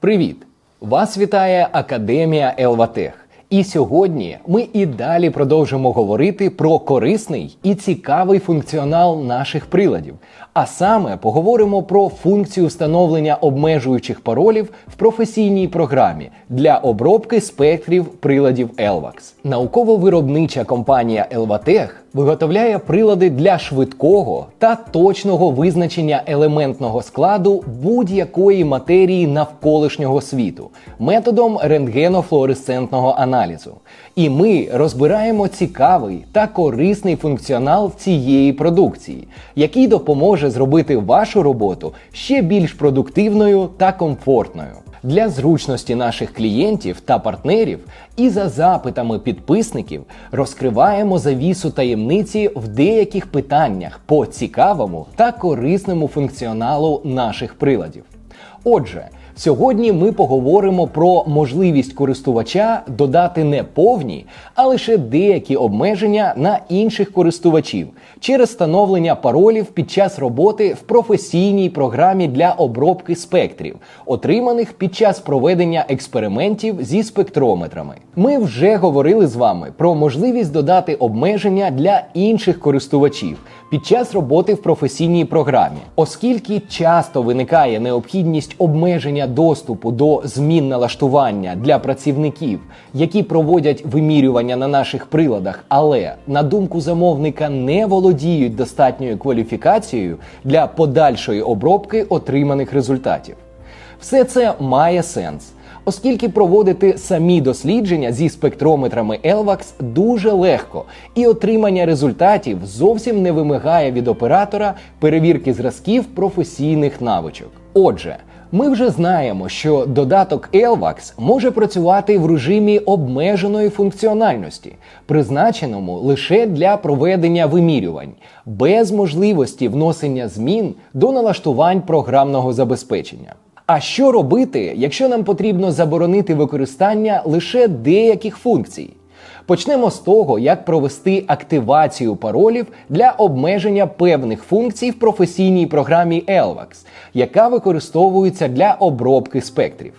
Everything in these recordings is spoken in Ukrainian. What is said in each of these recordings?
Привіт! Вас вітає Академія Елватех. І сьогодні ми і далі продовжимо говорити про корисний і цікавий функціонал наших приладів. А саме поговоримо про функцію встановлення обмежуючих паролів в професійній програмі для обробки спектрів приладів Elvax. Науково-виробнича компанія Elvatech виготовляє прилади для швидкого та точного визначення елементного складу будь-якої матерії навколишнього світу методом рентгенофлуоресцентного аналізу. І ми розбираємо цікавий та корисний функціонал цієї продукції, який допоможе зробити вашу роботу ще більш продуктивною та комфортною. Для зручності наших клієнтів та партнерів і за запитами підписників розкриваємо завісу таємниці в деяких питаннях по цікавому та корисному функціоналу наших приладів. Отже, сьогодні ми поговоримо про можливість користувача додати не повні, а лише деякі обмеження на інших користувачів через встановлення паролів під час роботи в професійній програмі для обробки спектрів, отриманих під час проведення експериментів зі спектрометрами. Ми вже говорили з вами про можливість додати обмеження для інших користувачів під час роботи в професійній програмі, оскільки часто виникає необхідність обмеження доступу до змін налаштування для працівників, які проводять вимірювання на наших приладах, але на думку замовника не володіють достатньою кваліфікацією для подальшої обробки отриманих результатів. Все це має сенс. Оскільки проводити самі дослідження зі спектрометрами Elvax дуже легко, і отримання результатів зовсім не вимагає від оператора перевірки зразків професійних навичок. Отже, ми вже знаємо, що додаток Elvax може працювати в режимі обмеженої функціональності, призначеному лише для проведення вимірювань, без можливості вносення змін до налаштувань програмного забезпечення. А що робити, якщо нам потрібно заборонити використання лише деяких функцій? Почнемо з того, як провести активацію паролів для обмеження певних функцій в професійній програмі Elvax, яка використовується для обробки спектрів.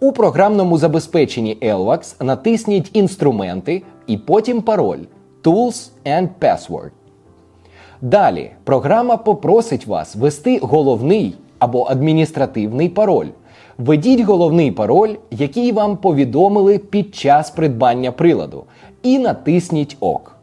У програмному забезпеченні Elvax натисніть Інструменти і потім пароль Tools and Password. Далі програма попросить вас ввести головний або адміністративний пароль. Введіть головний пароль, який вам повідомили під час придбання приладу, і натисніть ОК.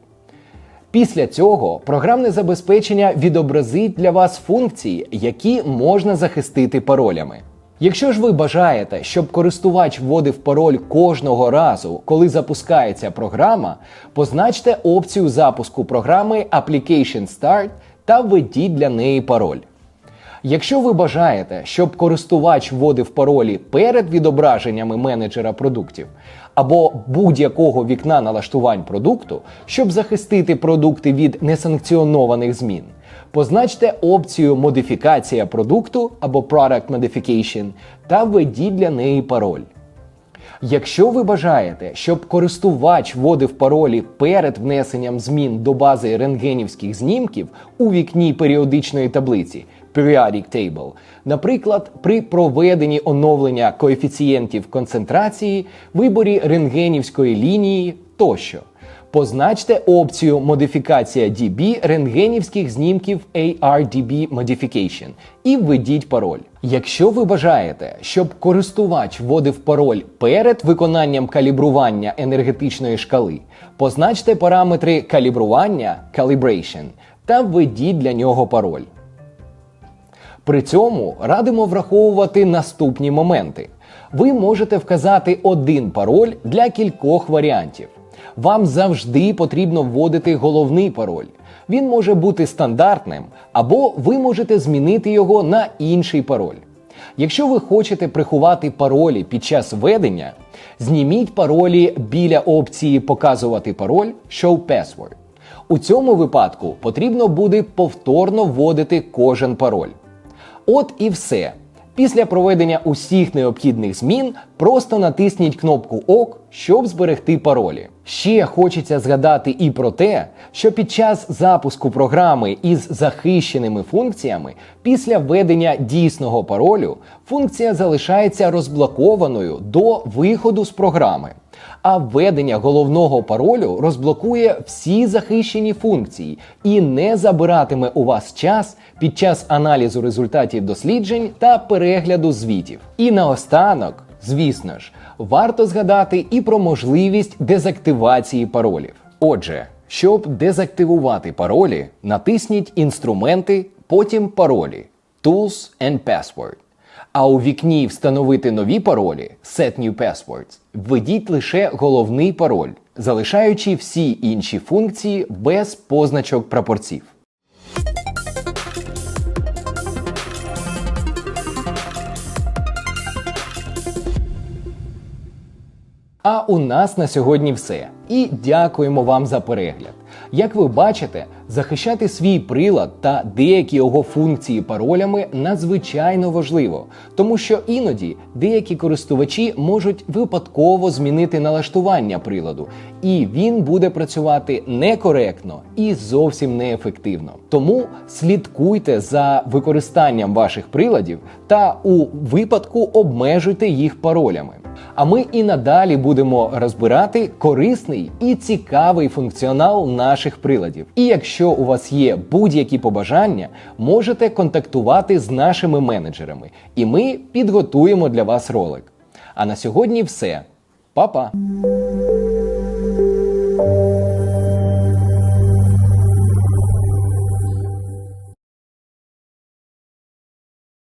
Після цього програмне забезпечення відобразить для вас функції, які можна захистити паролями. Якщо ж ви бажаєте, щоб користувач вводив пароль кожного разу, коли запускається програма, позначте опцію запуску програми Application Start та введіть для неї пароль. Якщо ви бажаєте, щоб користувач вводив паролі перед відображеннями менеджера продуктів або будь-якого вікна налаштувань продукту, щоб захистити продукти від несанкціонованих змін, позначте опцію Модифікація продукту або Product Modification та введіть для неї пароль. Якщо ви бажаєте, щоб користувач вводив паролі перед внесенням змін до бази рентгенівських знімків у вікні періодичної таблиці Periodic Table, наприклад, при проведенні оновлення коефіцієнтів концентрації, виборі рентгенівської лінії тощо. Позначте опцію Модифікація DB рентгенівських знімків ARDB Modification і введіть пароль. Якщо ви бажаєте, щоб користувач вводив пароль перед виконанням калібрування енергетичної шкали, позначте параметри калібрування Calibration та введіть для нього пароль. При цьому радимо враховувати наступні моменти. Ви можете вказати один пароль для кількох варіантів. Вам завжди потрібно вводити головний пароль. Він може бути стандартним, або ви можете змінити його на інший пароль. Якщо ви хочете приховати паролі під час введення, зніміть паролі біля опції Показувати пароль Show Password. У цьому випадку потрібно буде повторно вводити кожен пароль. От і все. Після проведення усіх необхідних змін просто натисніть кнопку ОК, щоб зберегти паролі. Ще хочеться згадати і про те, що під час запуску програми із захищеними функціями після введення дійсного паролю функція залишається розблокованою до виходу з програми. А введення головного паролю розблокує всі захищені функції і не забиратиме у вас час під час аналізу результатів досліджень та перегляду звітів. І наостанок, звісно ж, варто згадати і про можливість дезактивації паролів. Отже, щоб дезактивувати паролі, натисніть інструменти, потім паролі Tools and Password. А у вікні Встановити нові паролі Set New Passwords введіть лише головний пароль, залишаючи всі інші функції без позначок прапорців. А у нас на сьогодні все. І дякуємо вам за перегляд. Як ви бачите, захищати свій прилад та деякі його функції паролями надзвичайно важливо, тому що іноді деякі користувачі можуть випадково змінити налаштування приладу, і він буде працювати некоректно і зовсім неефективно. Тому слідкуйте за використанням ваших приладів та у випадку обмежуйте їх паролями. А ми і надалі будемо розбирати корисний і цікавий функціонал наших приладів. І якщо у вас є будь-які побажання, можете контактувати з нашими менеджерами, і ми підготуємо для вас ролик. А на сьогодні все. Па-па!